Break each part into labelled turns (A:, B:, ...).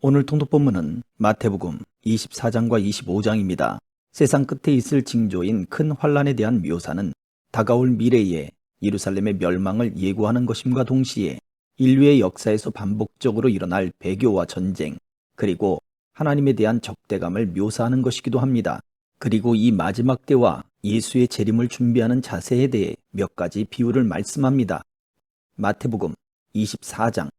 A: 오늘 통독 본문은 마태복음 24장과 25장입니다. 세상 끝에 있을 징조인 큰 환란에 대한 묘사는 다가올 미래에 예루살렘의 멸망을 예고하는 것임과 동시에 인류의 역사에서 반복적으로 일어날 배교와 전쟁, 그리고 하나님에 대한 적대감을 묘사하는 것이기도 합니다. 그리고 이 마지막 때와 예수의 재림을 준비하는 자세에 대해 몇 가지 비유를 말씀합니다. 마태복음 24장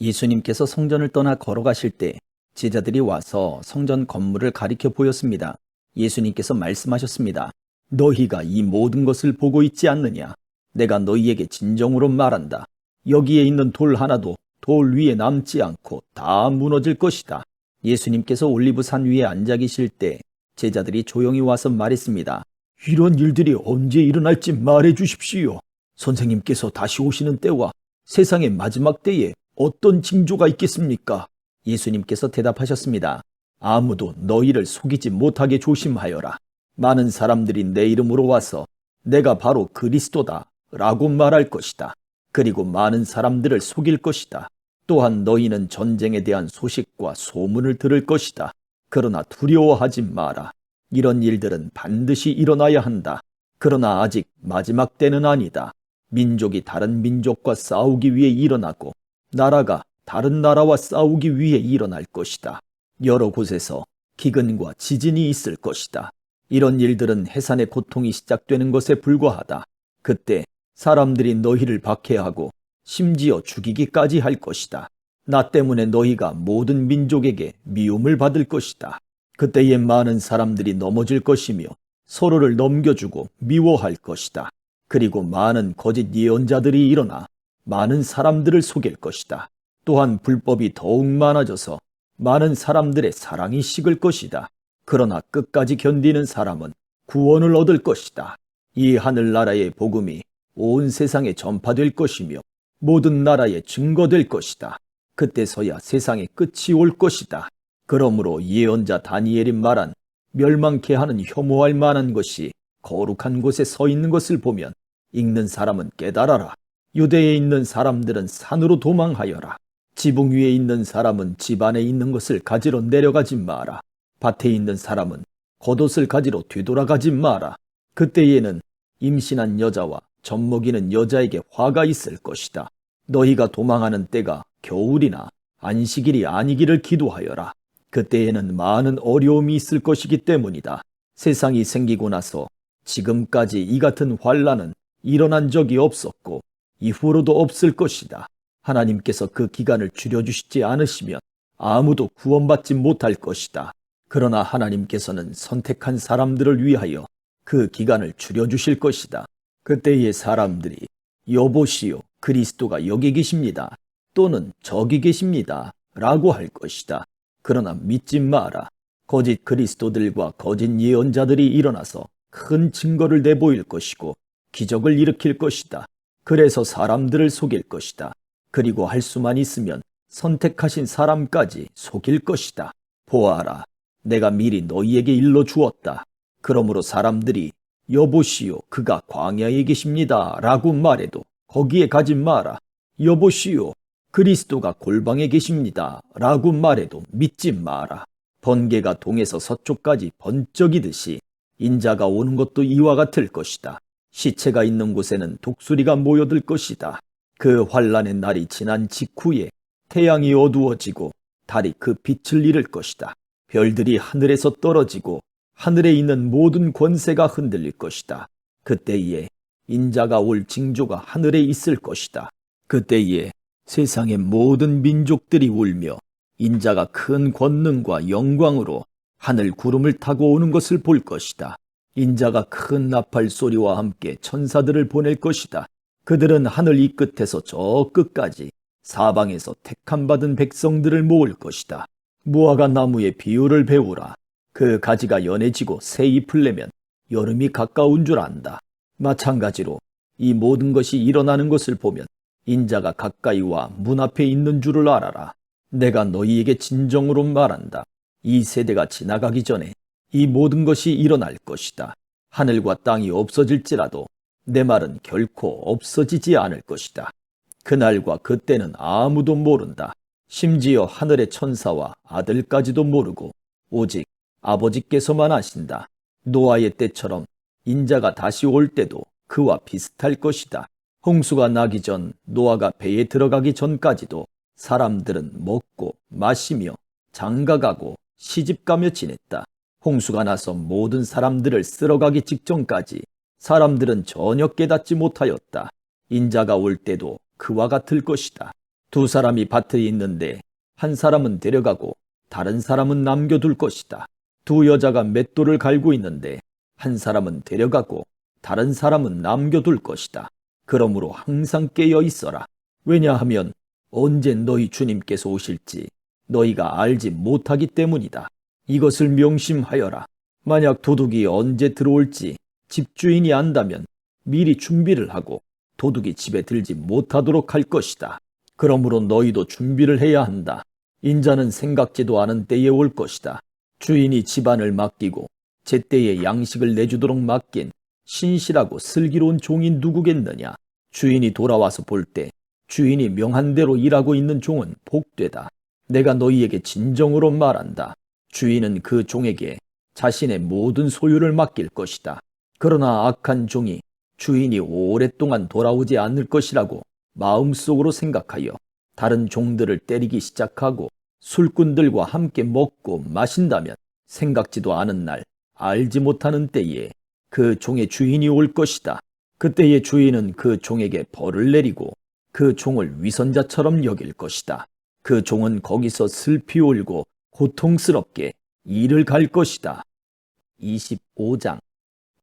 A: 예수님께서 성전을 떠나 걸어가실 때 제자들이 와서 성전 건물을 가리켜 보였습니다. 예수님께서 말씀하셨습니다. 너희가 이 모든 것을 보고 있지 않느냐? 내가 너희에게 진정으로 말한다. 여기에 있는 돌 하나도 돌 위에 남지 않고 다 무너질 것이다. 예수님께서 올리브산 위에 앉아 계실 때 제자들이 조용히 와서 말했습니다. 이런 일들이 언제 일어날지 말해 주십시오. 선생님께서 다시 오시는 때와 세상의 마지막 때에 어떤 징조가 있겠습니까? 예수님께서 대답하셨습니다. 아무도 너희를 속이지 못하게 조심하여라. 많은 사람들이 내 이름으로 와서 내가 바로 그리스도다 라고 말할 것이다. 그리고 많은 사람들을 속일 것이다. 또한 너희는 전쟁에 대한 소식과 소문을 들을 것이다. 그러나 두려워하지 마라. 이런 일들은 반드시 일어나야 한다. 그러나 아직 마지막 때는 아니다. 민족이 다른 민족과 싸우기 위해 일어나고 나라가 다른 나라와 싸우기 위해 일어날 것이다. 여러 곳에서 기근과 지진이 있을 것이다. 이런 일들은 해산의 고통이 시작되는 것에 불과하다. 그때 사람들이 너희를 박해하고 심지어 죽이기까지 할 것이다. 나 때문에 너희가 모든 민족에게 미움을 받을 것이다. 그때에 많은 사람들이 넘어질 것이며 서로를 넘겨주고 미워할 것이다. 그리고 많은 거짓 예언자들이 일어나 많은 사람들을 속일 것이다. 또한 불법이 더욱 많아져서 많은 사람들의 사랑이 식을 것이다. 그러나 끝까지 견디는 사람은 구원을 얻을 것이다. 이 하늘나라의 복음이 온 세상에 전파될 것이며 모든 나라에 증거될 것이다. 그때서야 세상의 끝이 올 것이다. 그러므로 예언자 다니엘이 말한 멸망케 하는 혐오할 만한 것이 거룩한 곳에 서 있는 것을 보면 읽는 사람은 깨달아라. 유대에 있는 사람들은 산으로 도망하여라. 지붕 위에 있는 사람은 집 안에 있는 것을 가지러 내려가지 마라. 밭에 있는 사람은 겉옷을 가지러 뒤돌아가지 마라. 그때에는 임신한 여자와 젖먹이는 여자에게 화가 있을 것이다. 너희가 도망하는 때가 겨울이나 안식일이 아니기를 기도하여라. 그때에는 많은 어려움이 있을 것이기 때문이다. 세상이 생기고 나서 지금까지 이 같은 환란은 일어난 적이 없었고 이후로도 없을 것이다. 하나님께서 그 기간을 줄여주시지 않으시면 아무도 구원받지 못할 것이다. 그러나 하나님께서는 선택한 사람들을 위하여 그 기간을 줄여주실 것이다. 그때의 사람들이 여보시오 그리스도가 여기 계십니다. 또는 저기 계십니다. 라고 할 것이다. 그러나 믿지 마라. 거짓 그리스도들과 거짓 예언자들이 일어나서 큰 증거를 내보일 것이고 기적을 일으킬 것이다. 그래서 사람들을 속일 것이다. 그리고 할 수만 있으면 선택하신 사람까지 속일 것이다. 보아라. 내가 미리 너희에게 일러 주었다. 그러므로 사람들이 여보시오 그가 광야에 계십니다. 라고 말해도 거기에 가지 마라. 여보시오 그리스도가 골방에 계십니다. 라고 말해도 믿지 마라. 번개가 동에서 서쪽까지 번쩍이듯이 인자가 오는 것도 이와 같을 것이다. 시체가 있는 곳에는 독수리가 모여들 것이다. 그 환란의 날이 지난 직후에 태양이 어두워지고 달이 그 빛을 잃을 것이다. 별들이 하늘에서 떨어지고 하늘에 있는 모든 권세가 흔들릴 것이다. 그때에 인자가 올 징조가 하늘에 있을 것이다. 그때에 세상의 모든 민족들이 울며 인자가 큰 권능과 영광으로 하늘 구름을 타고 오는 것을 볼 것이다. 인자가 큰 나팔 소리와 함께 천사들을 보낼 것이다. 그들은 하늘 이 끝에서 저 끝까지 사방에서 택함 받은 백성들을 모을 것이다. 무화과 나무의 비유를 배우라. 그 가지가 연해지고 새 잎을 내면 여름이 가까운 줄 안다. 마찬가지로 이 모든 것이 일어나는 것을 보면 인자가 가까이와 문 앞에 있는 줄을 알아라. 내가 너희에게 진정으로 말한다. 이 세대가 지나가기 전에 이 모든 것이 일어날 것이다. 하늘과 땅이 없어질지라도 내 말은 결코 없어지지 않을 것이다. 그날과 그때는 아무도 모른다. 심지어 하늘의 천사와 아들까지도 모르고 오직 아버지께서만 아신다. 노아의 때처럼 인자가 다시 올 때도 그와 비슷할 것이다. 홍수가 나기 전 노아가 배에 들어가기 전까지도 사람들은 먹고 마시며 장가가고 시집가며 지냈다. 홍수가 나서 모든 사람들을 쓸어가기 직전까지 사람들은 전혀 깨닫지 못하였다. 인자가 올 때도 그와 같을 것이다. 두 사람이 밭에 있는데 한 사람은 데려가고 다른 사람은 남겨둘 것이다. 두 여자가 맷돌을 갈고 있는데 한 사람은 데려가고 다른 사람은 남겨둘 것이다. 그러므로 항상 깨어 있어라. 왜냐하면 언제 너희 주님께서 오실지 너희가 알지 못하기 때문이다. 이것을 명심하여라. 만약 도둑이 언제 들어올지 집주인이 안다면 미리 준비를 하고 도둑이 집에 들지 못하도록 할 것이다. 그러므로 너희도 준비를 해야 한다. 인자는 생각지도 않은 때에 올 것이다. 주인이 집안을 맡기고 제때에 양식을 내주도록 맡긴 신실하고 슬기로운 종이 누구겠느냐? 주인이 돌아와서 볼 때 주인이 명한 대로 일하고 있는 종은 복되다. 내가 너희에게 진정으로 말한다. 주인은 그 종에게 자신의 모든 소유를 맡길 것이다. 그러나 악한 종이 주인이 오랫동안 돌아오지 않을 것이라고 마음속으로 생각하여 다른 종들을 때리기 시작하고 술꾼들과 함께 먹고 마신다면 생각지도 않은 날 알지 못하는 때에 그 종의 주인이 올 것이다. 그때의 주인은 그 종에게 벌을 내리고 그 종을 위선자처럼 여길 것이다. 그 종은 거기서 슬피 울고 고통스럽게 일을 갈 것이다. 25장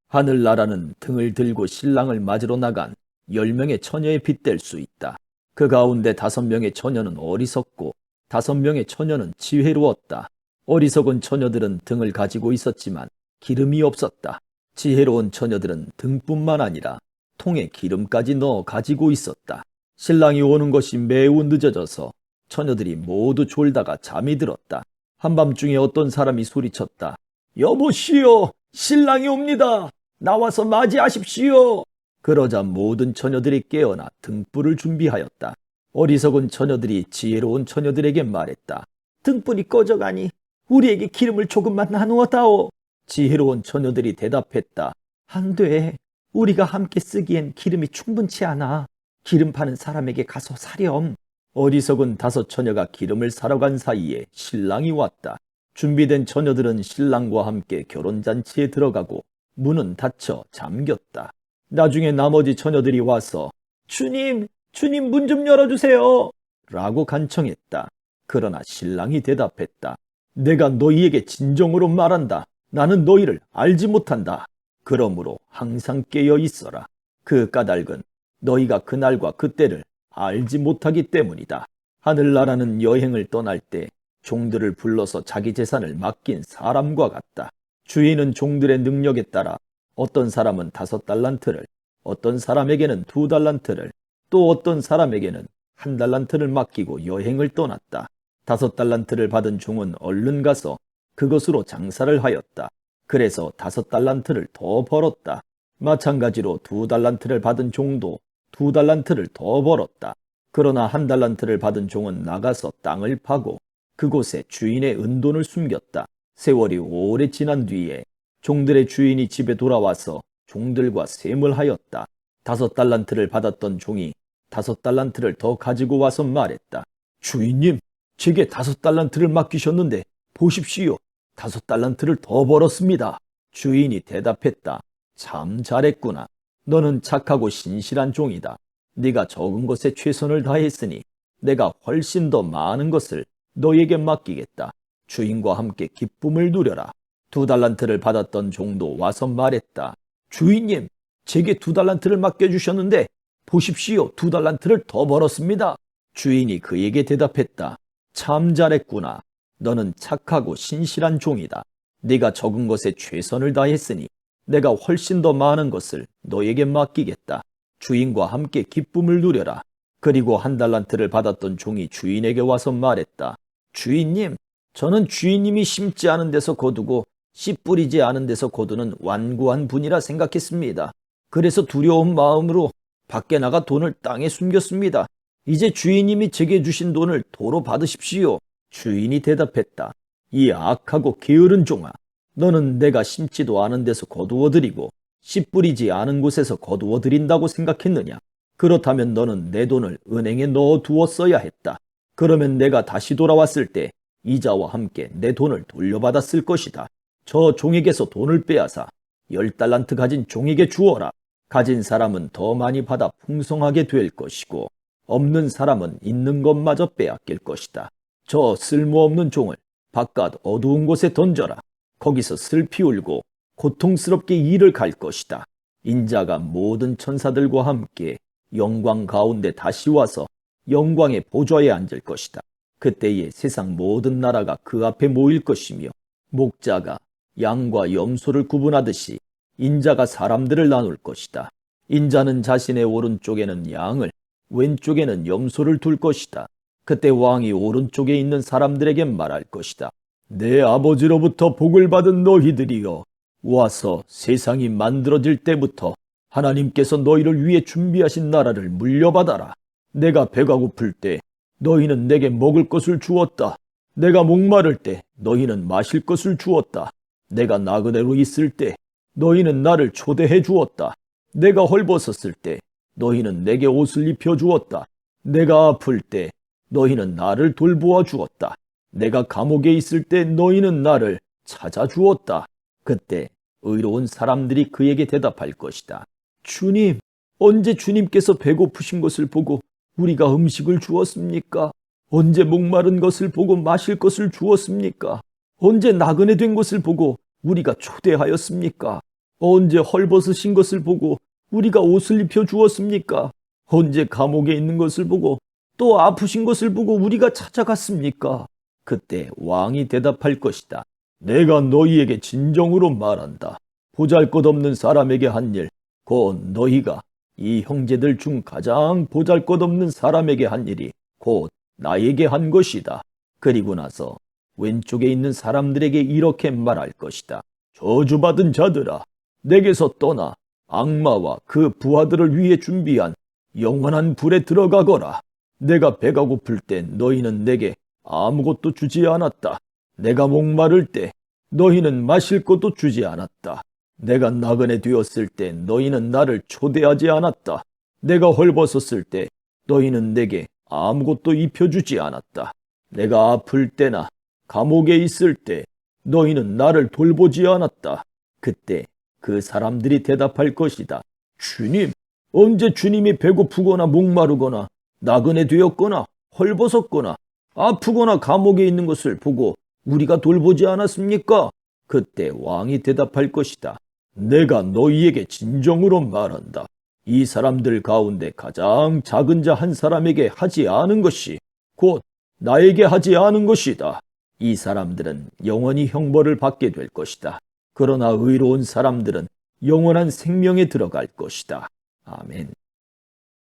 A: 하늘나라는 등을 들고 신랑을 맞으러 나간 열 명의 처녀에 빗댈 수 있다. 그 가운데 다섯 명의 처녀는 어리석고 다섯 명의 처녀는 지혜로웠다. 어리석은 처녀들은 등을 가지고 있었지만 기름이 없었다. 지혜로운 처녀들은 등뿐만 아니라 통에 기름까지 넣어 가지고 있었다. 신랑이 오는 것이 매우 늦어져서 처녀들이 모두 졸다가 잠이 들었다. 한밤중에 어떤 사람이 소리쳤다. 여보시오, 신랑이 옵니다. 나와서 맞이하십시오. 그러자 모든 처녀들이 깨어나 등불을 준비하였다. 어리석은 처녀들이 지혜로운 처녀들에게 말했다. 등불이 꺼져가니 우리에게 기름을 조금만 나누어 다오. 지혜로운 처녀들이 대답했다. 안 돼. 우리가 함께 쓰기엔 기름이 충분치 않아. 기름 파는 사람에게 가서 사렴. 어리석은 다섯 처녀가 기름을 사러 간 사이에 신랑이 왔다. 준비된 처녀들은 신랑과 함께 결혼잔치에 들어가고 문은 닫혀 잠겼다. 나중에 나머지 처녀들이 와서 주님, 주님 문 좀 열어주세요. 라고 간청했다. 그러나 신랑이 대답했다. 내가 너희에게 진정으로 말한다. 나는 너희를 알지 못한다. 그러므로 항상 깨어 있어라. 그 까닭은 너희가 그날과 그때를 알지 못하기 때문이다. 하늘나라는 여행을 떠날 때 종들을 불러서 자기 재산을 맡긴 사람과 같다. 주인은 종들의 능력에 따라 어떤 사람은 다섯 달란트를, 어떤 사람에게는 두 달란트를, 또 어떤 사람에게는 한 달란트를 맡기고 여행을 떠났다. 다섯 달란트를 받은 종은 얼른 가서 그것으로 장사를 하였다. 그래서 다섯 달란트를 더 벌었다. 마찬가지로 두 달란트를 받은 종도 두 달란트를 더 벌었다. 그러나 한 달란트를 받은 종은 나가서 땅을 파고 그곳에 주인의 은돈을 숨겼다. 세월이 오래 지난 뒤에 종들의 주인이 집에 돌아와서 종들과 셈을 하였다. 다섯 달란트를 받았던 종이 다섯 달란트를 더 가지고 와서 말했다. 주인님, 제게 다섯 달란트를 맡기셨는데 보십시오. 다섯 달란트를 더 벌었습니다. 주인이 대답했다. 참 잘했구나. 너는 착하고 신실한 종이다. 네가 적은 것에 최선을 다했으니 내가 훨씬 더 많은 것을 너에게 맡기겠다. 주인과 함께 기쁨을 누려라. 두 달란트를 받았던 종도 와서 말했다. 주인님, 제게 두 달란트를 맡겨주셨는데 보십시오. 두 달란트를 더 벌었습니다. 주인이 그에게 대답했다. 참 잘했구나. 너는 착하고 신실한 종이다. 네가 적은 것에 최선을 다했으니 내가 훨씬 더 많은 것을 너에게 맡기겠다. 주인과 함께 기쁨을 누려라. 그리고 한 달란트를 받았던 종이 주인에게 와서 말했다. 주인님, 저는 주인님이 심지 않은 데서 거두고 씨 뿌리지 않은 데서 거두는 완고한 분이라 생각했습니다. 그래서 두려운 마음으로 밖에 나가 돈을 땅에 숨겼습니다. 이제 주인님이 제게 주신 돈을 도로 받으십시오. 주인이 대답했다. 이 악하고 게으른 종아, 너는 내가 심지도 않은 데서 거두어들이고 씨 뿌리지 않은 곳에서 거두어들인다고 생각했느냐? 그렇다면 너는 내 돈을 은행에 넣어 두었어야 했다. 그러면 내가 다시 돌아왔을 때 이자와 함께 내 돈을 돌려받았을 것이다. 저 종에게서 돈을 빼앗아 열 달란트 가진 종에게 주어라. 가진 사람은 더 많이 받아 풍성하게 될 것이고 없는 사람은 있는 것마저 빼앗길 것이다. 저 쓸모없는 종을 바깥 어두운 곳에 던져라. 거기서 슬피 울고 고통스럽게 일을 갈 것이다. 인자가 모든 천사들과 함께 영광 가운데 다시 와서 영광의 보좌에 앉을 것이다. 그때에 세상 모든 나라가 그 앞에 모일 것이며 목자가 양과 염소를 구분하듯이 인자가 사람들을 나눌 것이다. 인자는 자신의 오른쪽에는 양을 왼쪽에는 염소를 둘 것이다. 그때 왕이 오른쪽에 있는 사람들에게 말할 것이다. 내 아버지로부터 복을 받은 너희들이여 와서 세상이 만들어질 때부터 하나님께서 너희를 위해 준비하신 나라를 물려받아라. 내가 배가 고플 때 너희는 내게 먹을 것을 주었다. 내가 목마를 때 너희는 마실 것을 주었다. 내가 나그네로 있을 때 너희는 나를 초대해 주었다. 내가 헐벗었을 때 너희는 내게 옷을 입혀 주었다. 내가 아플 때 너희는 나를 돌보아 주었다. 내가 감옥에 있을 때 너희는 나를 찾아 주었다. 그때 의로운 사람들이 그에게 대답할 것이다. 주님, 언제 주님께서 배고프신 것을 보고 우리가 음식을 주었습니까? 언제 목마른 것을 보고 마실 것을 주었습니까? 언제 나그네 된 것을 보고 우리가 초대하였습니까? 언제 헐벗으신 것을 보고 우리가 옷을 입혀 주었습니까? 언제 감옥에 있는 것을 보고 또 아프신 것을 보고 우리가 찾아갔습니까? 그때 왕이 대답할 것이다. 내가 너희에게 진정으로 말한다. 보잘 것 없는 사람에게 한 일, 곧 너희가 이 형제들 중 가장 보잘 것 없는 사람에게 한 일이 곧 나에게 한 것이다. 그리고 나서 왼쪽에 있는 사람들에게 이렇게 말할 것이다. 저주받은 자들아, 내게서 떠나 악마와 그 부하들을 위해 준비한 영원한 불에 들어가거라. 내가 배가 고플 때 너희는 내게 아무것도 주지 않았다. 내가 목마를 때 너희는 마실 것도 주지 않았다. 내가 나그네 되었을 때 너희는 나를 초대하지 않았다. 내가 헐벗었을 때 너희는 내게 아무것도 입혀주지 않았다. 내가 아플 때나 감옥에 있을 때 너희는 나를 돌보지 않았다. 그때 그 사람들이 대답할 것이다. 주님, 언제 주님이 배고프거나 목마르거나 나그네 되었거나 헐벗었거나 아프거나 감옥에 있는 것을 보고 우리가 돌보지 않았습니까? 그때 왕이 대답할 것이다. 내가 너희에게 진정으로 말한다. 이 사람들 가운데 가장 작은 자 한 사람에게 하지 않은 것이 곧 나에게 하지 않은 것이다. 이 사람들은 영원히 형벌을 받게 될 것이다. 그러나 의로운 사람들은 영원한 생명에 들어갈 것이다. 아멘.